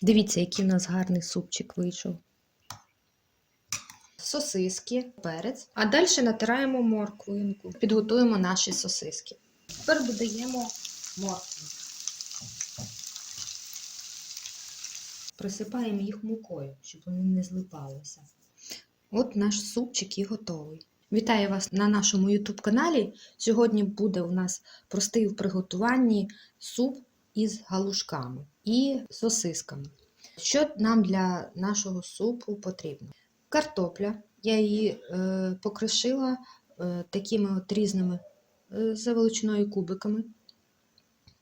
Дивіться, який у нас гарний супчик вийшов. Сосиски, перець. А далі натираємо морквинку. Підготуємо наші сосиски. Тепер додаємо моркву. Присипаємо їх мукою, щоб вони не злипалися. От наш супчик і готовий. Вітаю вас на нашому YouTube каналі. Сьогодні буде у нас простий в приготуванні суп із галушками і сосисками. Що нам для нашого супу потрібно? Картопля. Я її е, покришила е, такими от різними е, за кубиками.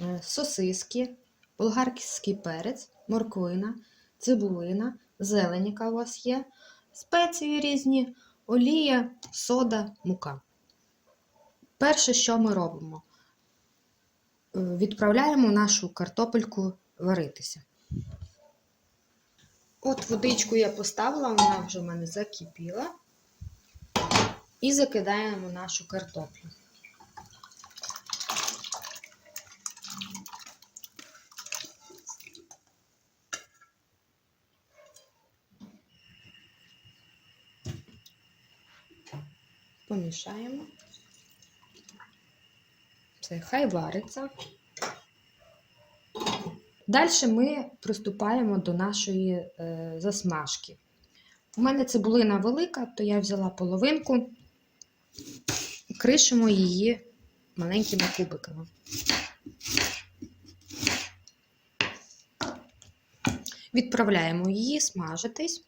Е, сосиски, болгарський перець, морквина, цибулина, зелень, яка у вас є, спеції різні, олія, сода, мука. Перше, що ми робимо? Відправляємо нашу картопельку варитися. От водичку я поставила, вона вже в мене закипіла. І закидаємо нашу картоплю. Помішаємо. Це хай вариться. Далі ми приступаємо до нашої е, засмажки. У мене цибулина велика, то я взяла половинку, кришимо її маленькими кубиками. Відправляємо її смажитись.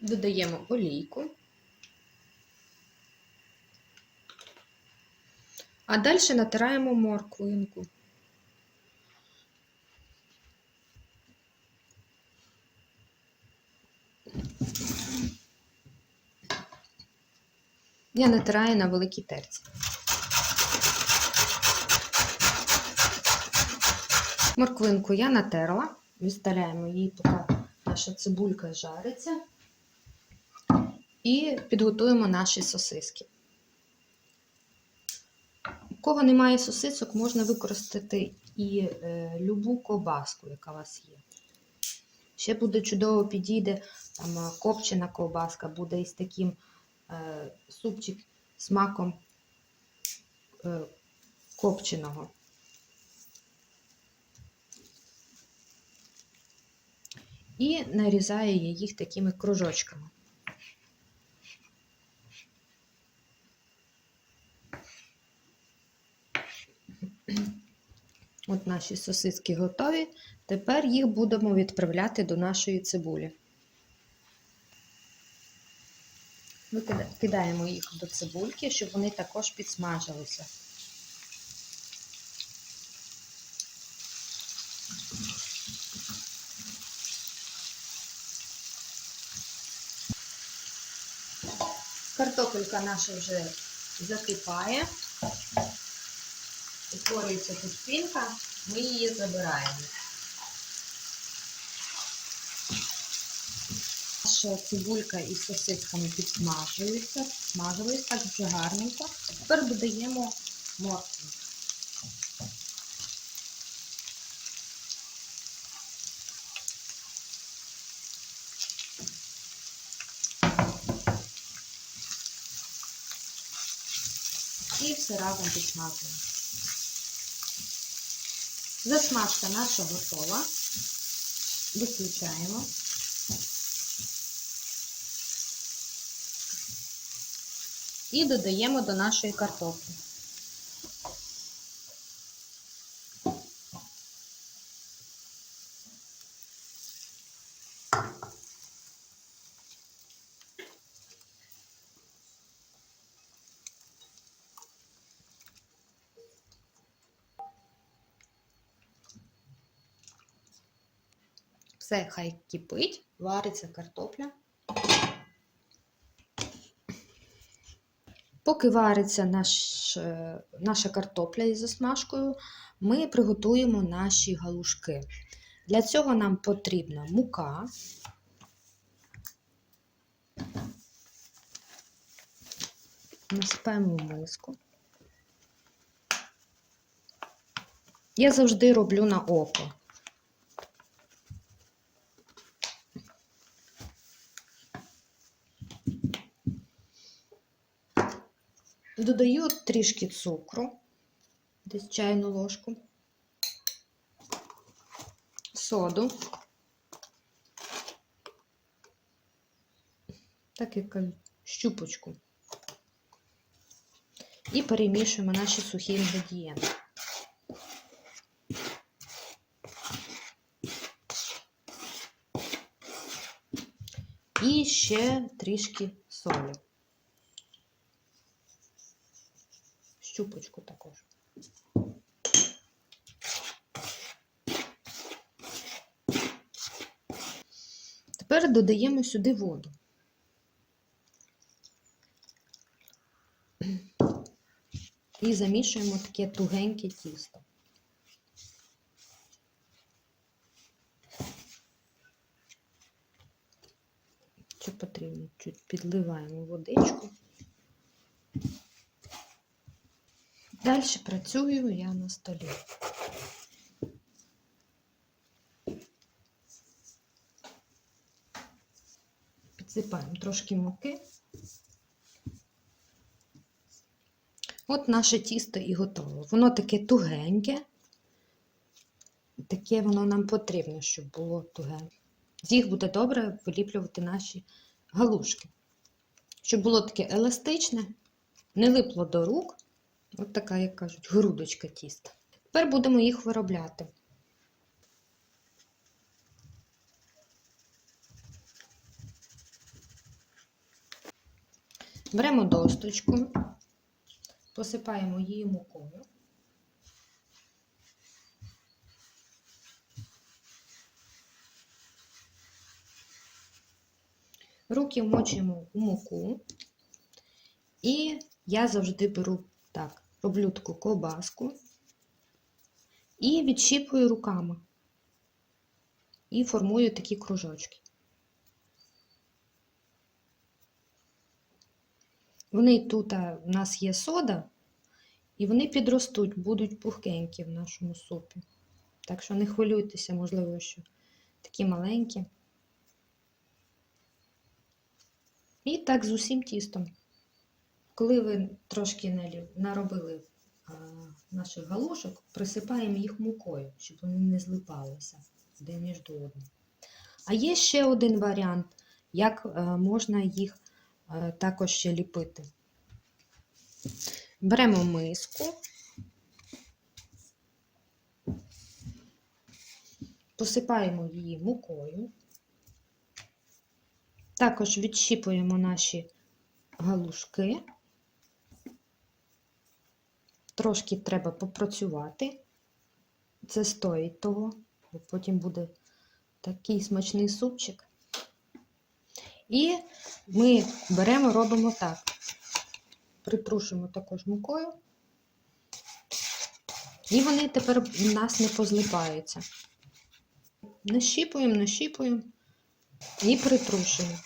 Додаємо олійку. А далі натираємо морквинку. Я натираю на великій терці. Морквинку я натерла, відставляємо її, поки наша цибулька жариться. І підготуємо наші сосиски. У кого немає сосисок, можна використати і е, любу ковбаску, яка у вас є. Ще буде чудово підійде там е, копчена ковбаска, буде із таким е, супчик смаком е, копченого. І нарізаю я їх такими кружочками. От наші сосиски готові. Тепер їх будемо відправляти до нашої цибулі. Викидаємо їх до цибульки, щоб вони також підсмажилися. Картопелька наша вже закипає утворюється тут пінка, ми її забираємо. Наша цибулька із сосисками підсмажується, смажились так вже гарненько. Тепер додаємо моркву. І все разом підсмажуємо. Засмажка наша готова. Виключаємо. І додаємо до нашої картоплі. Все хай кипить, вариться картопля. Поки вариться наш, е, наша картопля із засмажкою, ми приготуємо наші галушки. Для цього нам потрібна мука. Насипаємо в миску. Я завжди роблю на око. Додаю трішки цукру, десь чайну ложку, соду, так як щупочку. І перемішуємо наші сухі інгредієнти. І ще трішки солі. Щупочку також. Тепер додаємо сюди воду. І замішуємо таке тугеньке тісто. Що потрібно? Чуть підливаємо водичку. Далі працюю я на столі. Підсипаємо трошки муки. От наше тісто і готово. Воно таке тугеньке. Таке воно нам потрібно, щоб було тугеньке. З їх буде добре виліплювати наші галушки. Щоб було таке еластичне, не липло до рук. От така, як кажуть, грудочка тіста. Тепер будемо їх виробляти. Беремо досточку, посипаємо її мукою. Руки вмочуємо у муку. І я завжди беру так, роблю таку ковбаску і відщіпую руками. І формую такі кружочки. Вони тут а, в нас є сода, і вони підростуть, будуть пухкенькі в нашому супі. Так що не хвилюйтеся, можливо, що такі маленькі. І так з усім тістом. Коли ви трошки наробили наших галушок, присипаємо їх мукою, щоб вони не злипалися один між одним. А є ще один варіант, як е, можна їх е, також ще ліпити. Беремо миску, посипаємо її мукою, також відщіпуємо наші галушки. Трошки треба попрацювати. Це стоїть того, бо потім буде такий смачний супчик. І ми беремо, робимо так. Притрушимо також мукою. І вони тепер у нас не позлипаються. Нащіпуємо, нащіпуємо і притрушуємо.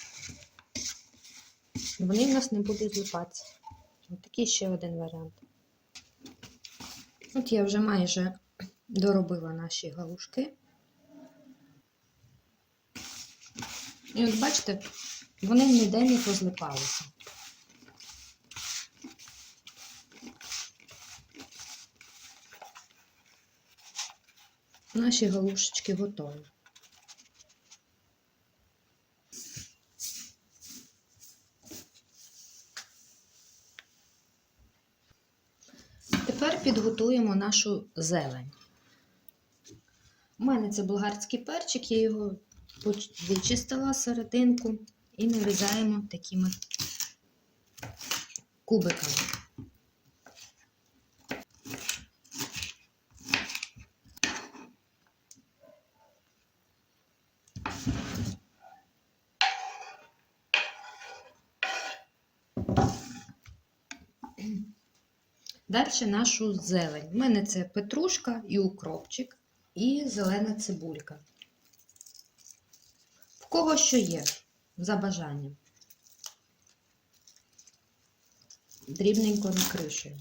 Вони в нас не будуть злипатися. Ось такий ще один варіант. От я вже майже доробила наші галушки. І от бачите, вони ніде не позлипалися. Наші галушечки готові. Тепер підготуємо нашу зелень. У мене це болгарський перчик, я його вичистила серединку і нарізаємо такими кубиками. Далі нашу зелень. У мене це петрушка і укропчик, і зелена цибулька. В кого що є, за бажанням. Дрібненько накришуємо.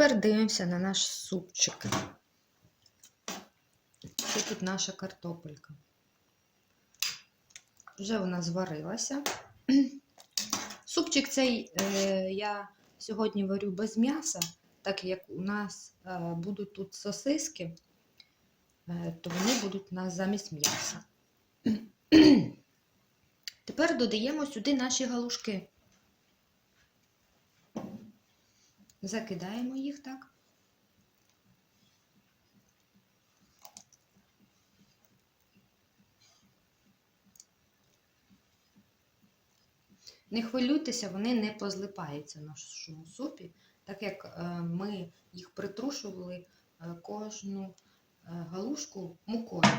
Тепер дивимося на наш супчик. Це тут наша картопелька. Вже вона зварилася. Супчик цей е, я сьогодні варю без м'яса, так як у нас е, будуть тут сосиски, е, то вони будуть у нас замість м'яса. Тепер додаємо сюди наші галушки. Закидаємо їх так. Не хвилюйтеся, вони не позлипаються в нашому супі, так як е, ми їх притрушували е, кожну е, галушку мукою.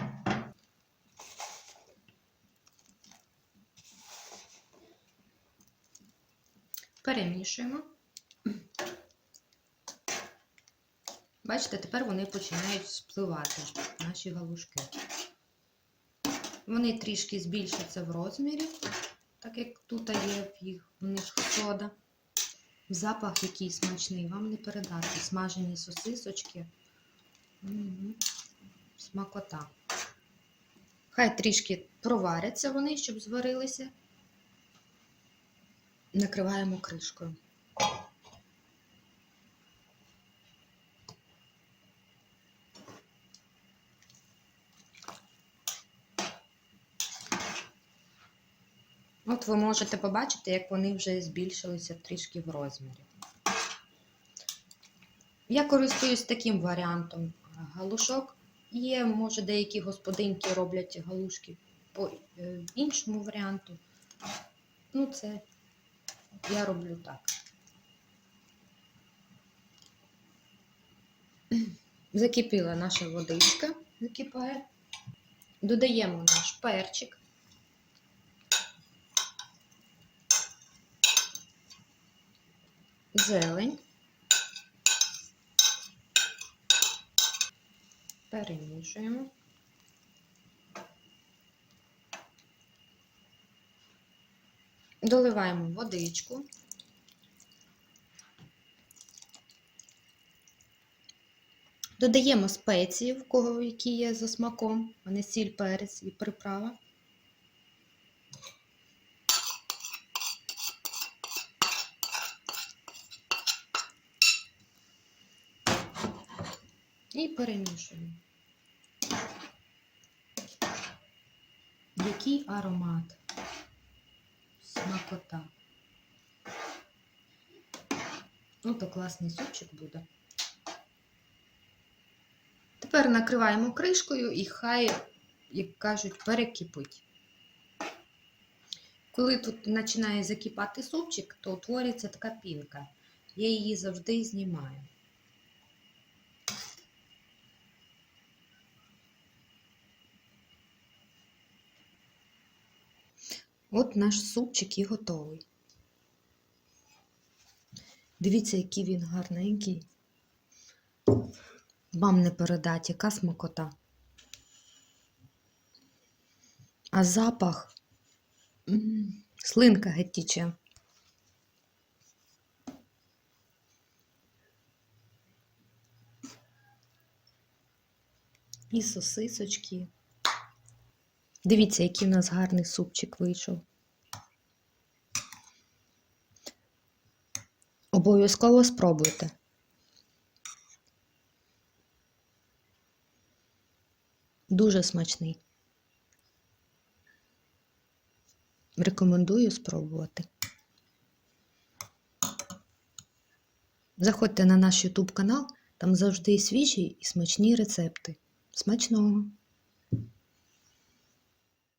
Перемішуємо. Бачите, тепер вони починають спливати, наші галушки. Вони трішки збільшаться в розмірі, так як тут є в їх в них сода. Запах який смачний, вам не передати. Смажені сосисочки. Угу. Смакота. Хай трішки проваряться вони, щоб зварилися. Накриваємо кришкою. От ви можете побачити, як вони вже збільшилися трішки в розмірі. Я користуюсь таким варіантом галушок. Є, може, деякі господинки роблять галушки по е, іншому варіанту. Ну, це я роблю так. Закипіла наша водичка, закипає. Додаємо наш перчик. Зелень. Перемішуємо. Доливаємо водичку. Додаємо спеції, в кого які є за смаком, а не сіль, перець і приправа. І перемішуємо. Який аромат? Смакота. Ну, то класний супчик буде. Тепер накриваємо кришкою і хай, як кажуть, перекипить. Коли тут починає закипати супчик, то утворюється така пінка. Я її завжди знімаю. От наш супчик і готовий. Дивіться, який він гарненький. Вам не передать, яка смакота. А запах слинка геть. І сосисочки. Дивіться, який у нас гарний супчик вийшов. Обов'язково спробуйте. Дуже смачний. Рекомендую спробувати. Заходьте на наш YouTube канал, там завжди свіжі і смачні рецепти. Смачного!